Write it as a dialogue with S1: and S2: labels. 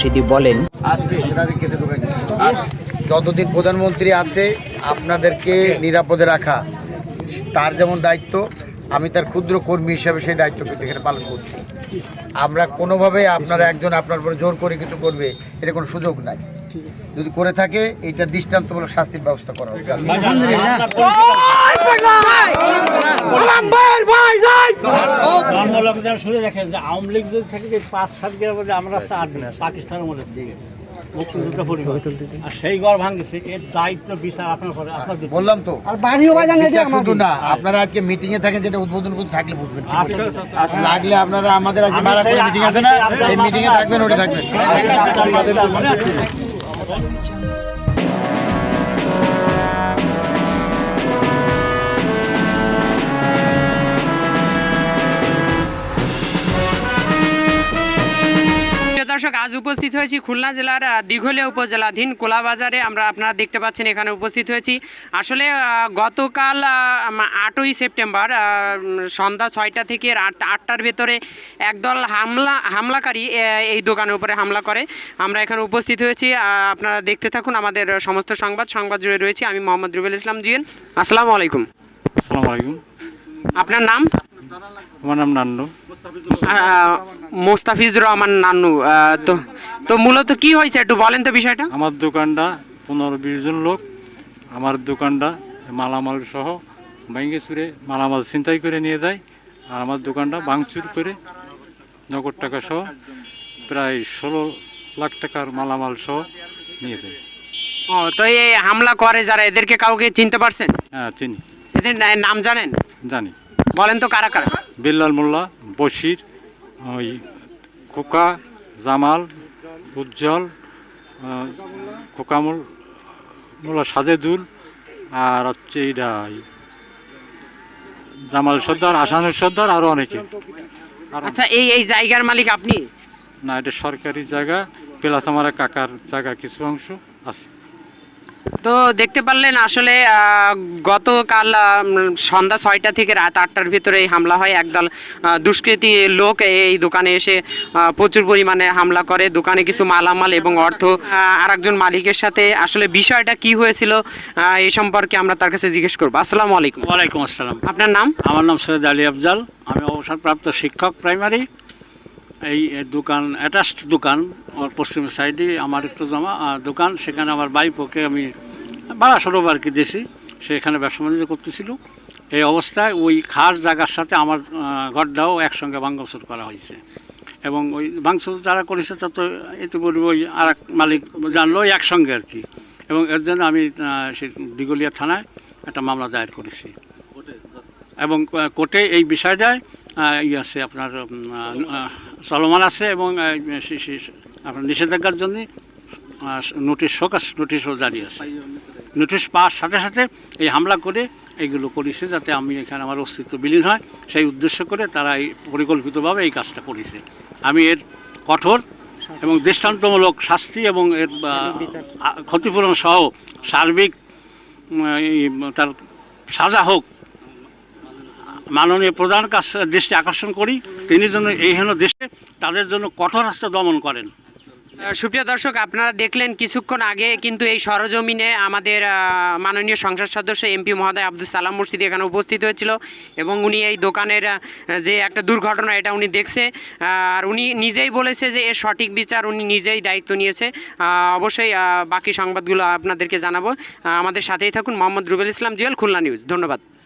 S1: সেটি বলেন।
S2: আর যতদিন প্রধানমন্ত্রী আছে, আপনাদেরকে নিরাপদে রাখা, তার যেমন দায়িত্ব, আমি তার ক্ষুদ্র কর্মী হিসাবে সেই দায়িত্ব কিন্তু এখানে পালন করছি। আমরা কোনোভাবে আপনারা একজন আপনার উপরে জোর করে কিছু করবে, এটা কোনো সুযোগ নাই। যদি করে থাকে এটা দৃষ্টান্তমূলক শাস্তির ব্যবস্থা করা হবে
S3: শুনে দেখেন যে আওয়ামী লীগ যদি থেকে পাঁচ সাত গ্রামের মধ্যে আমরা আছে আজ পাকিস্তানের মধ্যে থেকে মুক্তিযুদ্ধ পরিবার আর সেই ঘর ভাঙছে এর দায়িত্ব বিচার আপনার পরে
S2: বললাম তো শুধু না আপনারা আজকে মিটিং এ থাকেন যেটা উদ্বোধন করতে থাকলে বুঝবেন লাগলে আপনারা আমাদের আজকে মিটিং আছে না এই মিটিং এ থাকবেন ওটা থাকবেন
S1: প্রিয় দর্শক আজ উপস্থিত হয়েছি খুলনা জেলার দিঘলিয়া উপজেলাধীন কোলাবাজারে। আমরা আপনারা দেখতে পাচ্ছেন এখানে উপস্থিত হয়েছি। আসলে গতকাল আটই সেপ্টেম্বর সন্ধ্যা ছয়টা থেকে আটটার ভেতরে একদল হামলা হামলাকারী এই দোকানের উপরে হামলা করে। আমরা এখানে উপস্থিত হয়েছি। আপনারা দেখতে থাকুন আমাদের সমস্ত সংবাদ। সংবাদ জুড়ে রয়েছে আমি মোহাম্মদ রুবেল ইসলাম জিয়েন। আসসালামু আলাইকুম।
S3: আসসালামু আলাইকুম।
S1: আপনার নাম?
S3: আমার নাম নান্নু?
S1: মোস্তাফিজুর রহমান নান্নু তো তো মূলত কি হয়েছে একটু বলেন তো বিষয়টা।
S4: আমার দোকানটা পনেরো বিশ জন লোক আমার দোকানটা মালামাল সহ ভেঙে চুরে মালামাল ছিনতাই করে নিয়ে যায় আর আমার দোকানটা ভাঙচুর করে নগদ টাকা সহ প্রায় ষোলো লাখ টাকার মালামাল সহ নিয়ে যায়।
S1: ও তো এই হামলা করে যারা এদেরকে কাউকে চিনতে পারছেন?
S4: হ্যাঁ চিনি।
S1: এদের নাম জানেন?
S4: জানি।
S1: বলেন তো কারা কারা?
S4: বিল্লাল মোল্লা বশির ওই খোকা জামাল উজ্জ্বল খোকামুল মোল্লা সাজেদুল আর হচ্ছে এইটা এই জামাল সর্দার আসানুর সর্দার আরও অনেকে।
S1: আচ্ছা এই এই জায়গার মালিক আপনি?
S4: না এটা সরকারি জায়গা প্লাস আমার কাকার জায়গা কিছু অংশ আছে।
S1: তো দেখতে পারলেন আসলে গতকাল সন্ধ্যা ছয়টা থেকে রাত আটটার ভিতরে এই হামলা হয়। একদল দুষ্কৃতী লোক এই দোকানে এসে প্রচুর পরিমাণে হামলা করে। দোকানে কিছু মালামাল এবং অর্থ আর একজন মালিকের সাথে। আসলে বিষয়টা কি হয়েছিল এই সম্পর্কে আমরা তার কাছে জিজ্ঞেস করব। আসসালামু আলাইকুম।
S3: ওয়ালাইকুম আসসালাম।
S1: আপনার নাম?
S3: আমার নাম সৈয়দ আলী আফজাল। আমি অবসরপ্রাপ্ত শিক্ষক প্রাইমারি। এই দোকান অ্যাটাচড দোকান আমার পশ্চিম সাইডে আমার একটু জমা দোকান সেখানে আমার বাইপোকে আমি বাড়া সরব আর কি দিয়েছি সেখানে ব্যবসা বাণিজ্য করতেছিল। এই অবস্থায় ওই খাস জায়গার সাথে আমার ঘরটাও একসঙ্গে ভাঙ্গচুর করা হয়েছে। এবং ওই ভাঙচুর যারা করেছে তা তো ইতিপূর্বে ওই আর এক মালিক জানলো ওই একসঙ্গে আর কি। এবং এর জন্য আমি সেই দিগলিয়া থানায় একটা মামলা দায়ের করেছি। এবং কোর্টে এই বিষয়টায় আহ, ই আছে আপনার চলমান আছে এবং আপনার নিষেধাজ্ঞার জন্য নোটিশ শোকাস নোটিশও জারি আছে। নোটিশ পাওয়ার সাথে সাথে এই হামলা করে এইগুলো করেছে যাতে আমি এখানে আমার অস্তিত্ব বিলীন হয়। সেই উদ্দেশ্য করে তারা এই পরিকল্পিতভাবে এই কাজটা করেছে। আমি এর কঠোর এবং দৃষ্টান্তমূলক শাস্তি এবং এর ক্ষতিপূরণ সহ সার্বিক তার সাজা হোক মাননীয় প্রধান কাছে দৃষ্টি আকর্ষণ করি। তিনি যেন এই হেন দেশে তাদের জন্য কঠোর হস্তে দমন করেন।
S1: সুপ্রিয় দর্শক, আপনারা দেখলেন কিছুক্ষণ আগে কিন্তু এই সরজমিনে আমাদের মাননীয় সংসদ সদস্য এমপি মহোদয় আব্দুল সালাম মুর্শিদি এখানে উপস্থিত হয়েছিল এবং উনি এই দোকানের যে একটা দুর্ঘটনা, এটা উনি দেখছে। আর উনি নিজেই বলেছে যে এর সঠিক বিচার উনি নিজেই দায়িত্ব নিয়েছে। অবশ্যই বাকি সংবাদগুলো আপনাদেরকে জানাব। আমাদের সাথেই থাকুন মোহাম্মদ রুবেল ইসলাম জুয়েল, খুলনা নিউজ। ধন্যবাদ।